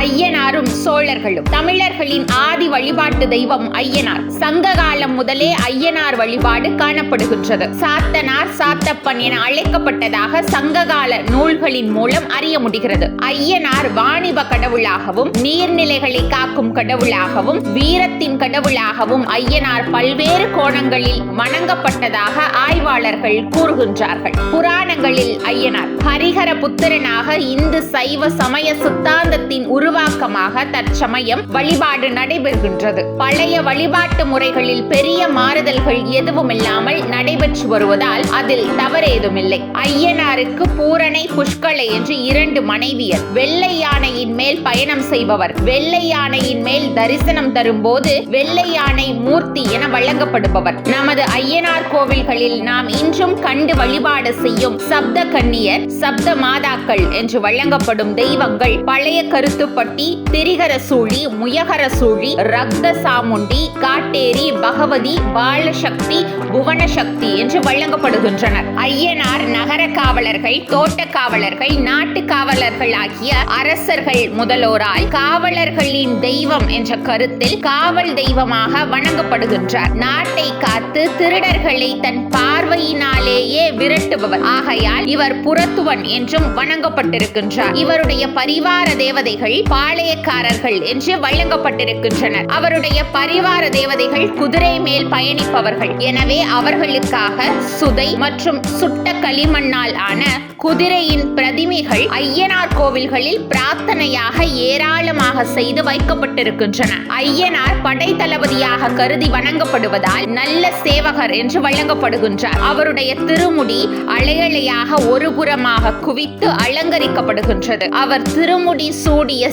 ahí llena ஐயனாரும் சோழர்களும். தமிழர்களின் ஆதி வழிபாட்டு தெய்வம் ஐயனார். சங்க காலம் முதலே ஐயனார் வழிபாடு காணப்படுகின்றது. சாத்தனார் சாத்தப்பன் என அழைக்கப்பட்டதாக சங்ககால நூல்களின் மூலம் அறிய முடிகிறது. ஐயனார் வாணிப கடவுளாகவும் நீர்நிலைகளை காக்கும் கடவுளாகவும் வீரத்தின் கடவுளாகவும் ஐயனார் பல்வேறு கோணங்களில் வணங்கப்பட்டதாக ஆய்வாளர்கள் கூறுகின்றார்கள். புராணங்களில் ஐயனார் ஹரிகர புத்திரனாக இந்து சைவ சமய சித்தாந்தத்தின் உருவாக்கமாக தற்சமயம் வழிபாடு நடைபெறுகின்றது. பழைய வழிபாட்டு முறைகளில் பெரிய மாறுதல்கள் எதுவும் இல்லாமல் நடைபெற்று வருவதால் அதில் தவறேதுமில்லை. ஐயனாருக்கு பூரணை புஷ்கலை என்று இரண்டு மனைவியர். வெள்ளை யானையின் மேல் பயணம் செய்பவர். வெள்ளை யானையின் மேல் தரிசனம் தரும்போது வெள்ளை யானை மூர்த்தி என வழங்கப்படுபவர். நமது ஐயனார் கோவில்களில் நாம் இன்றும் கண்டு வழிபாடு செய்யும் சப்த கன்னியர் சப்த மாதாக்கள் என்று வழங்கப்படும் தெய்வங்கள் பழைய கருத்துப்பட்டி திரிகர சூழி முயகர சூழி ரக்த சாமுண்டி காட்டேரி பகவதி பாலசக்தி புவனசக்தி என்று வழங்கப்படுகின்றனர். ஐயனார் நகர காவலர்கள் தோட்ட காவலர்கள் நாட்டு காவலர்கள் ஆகிய அரசர்கள் முதலோரால் காவலர்களின் தெய்வம் என்ற கருத்தில் காவல் தெய்வமாக வணங்கப்படுகின்றார். நாட்டை காத்து திருடர்களை தன் பார்வையினாலேயே விரட்டுபவர். ஆகையால் இவர் புறத்துவன் என்றும் வணங்கப்பட்டிருக்கின்றார். இவருடைய பரிவார தேவதைகள் பாளைய பாளையக்காரர்கள் என்று வழங்கப்பட்டிருக்கின்றனர். அவருடைய பரிவார தேவதைகள் குதிரை மேல் பயணிப்பவர்கள். எனவே அவர்களுக்காக சுதை மற்றும் சுட்ட களிமண்ணால் ஆன குதிரையின் பிரதிமைகள் ஐயனார் கோவில்களில் பிரார்த்தனையாக ஏராளமாக செய்து வைக்கப்பட்டிருக்கின்றன. ஐயனார் படை தளபதியாக கருதி வணங்கப்படுவதால் நல்ல சேவகர் என்று வழங்கப்படுகின்றார். அவருடைய திருமுடி அலையலையாக ஒரு புறமாக குவித்து அலங்கரிக்கப்படுகின்றது. அவர் திருமுடி சூடிய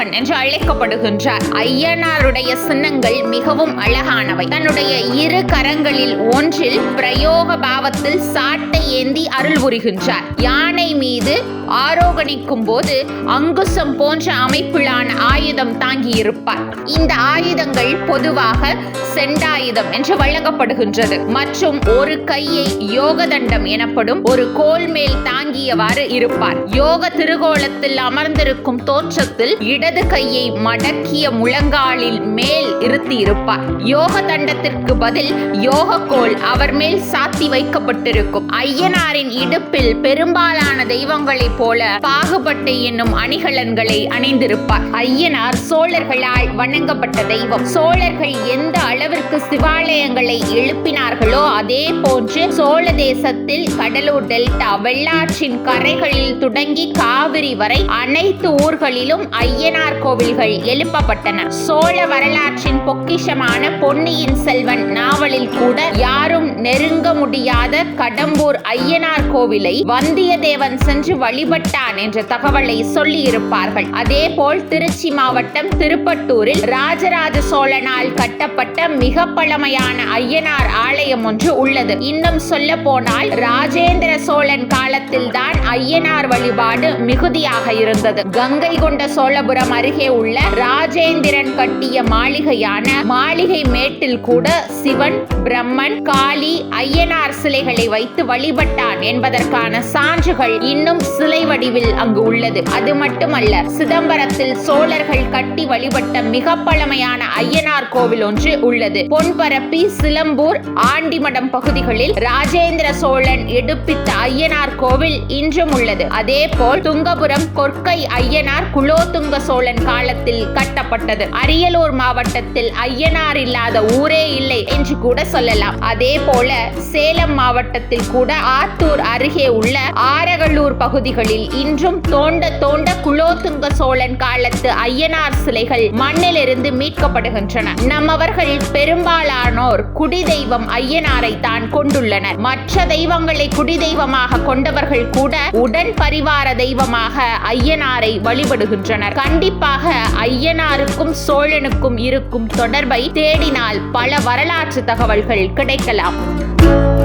சேவுகன் என்று அழைக்கப்படுகின்றார். ஐயனாருடைய சின்னங்கள் மிகவும் அழகானவை. தன்னுடைய இரு கரங்களில் ஒன்றில் பிரயோக பாவத்தில் சாட்டை ஏந்தி அருள் புரிகின்றார். யானை மீது ஆரோகணிக்கும் போது அங்குசம் போன்ற அமைப்பிலான ஆயுதம் தாங்கியிருப்பார். இந்த ஆயுதங்கள் பொதுவாக செண்டாயுதம் என்று வழங்கப்படுகின்றது. மற்றும் ஒரு கையை யோகதண்டம் எனப்படும் ஒரு கோல் மேல் தாங்கியவாறு இருப்பார். யோக திருகோலத்தில் அமர்ந்திருக்கும் தோற்றத்தில் இட இடது கையை மடக்கிய முழங்காலில் மேல் இருத்தி இருப்பார் யோக தண்டத்திற்கு பதில் யோக கோல் அவர் மேல் சாத்தி வைக்கப்பட்டிருக்கும். ஐயனாரின் இடுப்பில் பெரும்பாலான தெய்வங்களைப் போல பாகுபட்டை என்னும் அணிகலன்களை அணிந்திருப்பார். ஐயனார் சோழர்களால் வணங்கப்பட்ட தெய்வம். சோழர்கள் எந்த அளவிற்கு சிவாலயங்களை எழுப்பினார்களோ அதே போன்று சோழ தேசத்தில் கடலூர் டெல்டா வெள்ளாற்றின் கரைகளில் தொடங்கி காவிரி வரை அனைத்து ஊர்களிலும் ஐயன் அய்யனார் கோவில்கள் எழுப்பப்பட்டன. சோழ வரலாற்றின் பொக்கிஷமான பொன்னியின் செல்வன் நாவலில் கூட யாரும் நெருங்க முடியாத கடம்பூர் ஐயனார் கோவிலை வந்தியத்தேவன் சென்று வழிபட்டான் என்ற தகவலை சொல்லி இருப்பார்கள் அதேபோல் திருச்சி மாவட்டம் திருப்பட்டூரில் ராஜராஜ சோழனால் கட்டப்பட்ட மிக பழமையான ஐயனார் ஆலயம் ஒன்று உள்ளது. இன்னும் சொல்ல போனால் ராஜேந்திர சோழன் காலத்தில் தான் ஐயனார் வழிபாடு மிகுதியாக இருந்தது. கங்கை கொண்ட சோழபுரம் அருகே உள்ள ராஜேந்திரன் கட்டிய மாளிகையான மாளிகை மேட்டில் கூட சிவன் பிரம்மன் காளி ஐயனார் சிலைகளை வைத்து வழிபட்டான் என்பதற்கான சான்றுகள் இன்னும் சிலை வடிவில் அங்கு உள்ளது. அது மட்டுமல்ல சிதம்பரத்தில் சோழர்கள் கட்டி வழிபட்ட மிக பழமையான ஐயனார் கோவில் ஒன்று உள்ளது. பொன்பரப்பி சிலம்பூர் ஆண்டிமடம் பகுதிகளில் ராஜேந்திர சோழன் எடுப்பித்த ஐயனார் கோவில் இன்றும் உள்ளது. அதே போல் துங்கபுரம் கொற்கை ஐயனார் குலோத்துங்க சோழன் காலத்தில் கட்டப்பட்டது. அரியலூர் மாவட்டத்தில் ஐயனார் இல்லாத ஊரே இல்லை என்று கூட சொல்லலாம். அதே போல் சேலம் மாவட்டத்தில் கூட ஆத்தூர் அருகே உள்ள ஆரகல்லூர் பகுதிகளில் இன்றும் தோண்ட தோண்ட குலோத்துங்க சோழன் காலத்து ஐயனார் சிலைகள் மண்ணிலிருந்து மீட்கப்படுகின்றன. நம்மவர்கள் பெரும்பாலானோர் குடி தெய்வம் ஐயனாரை தான் கொண்டுள்ளனர். மற்ற தெய்வங்களை குடி தெய்வமாக கொண்டவர்கள் கூட உடன் பரிவார தெய்வமாக ஐயனாரை வழிபடுகின்றனர். கண்டிப்பாக ஐயனாருக்கும் சோழனுக்கும் இருக்கும் தொடர்பை தேடினால் பல வரலாற்று தகவல்கள் கிடைக்கலாம். Thank you.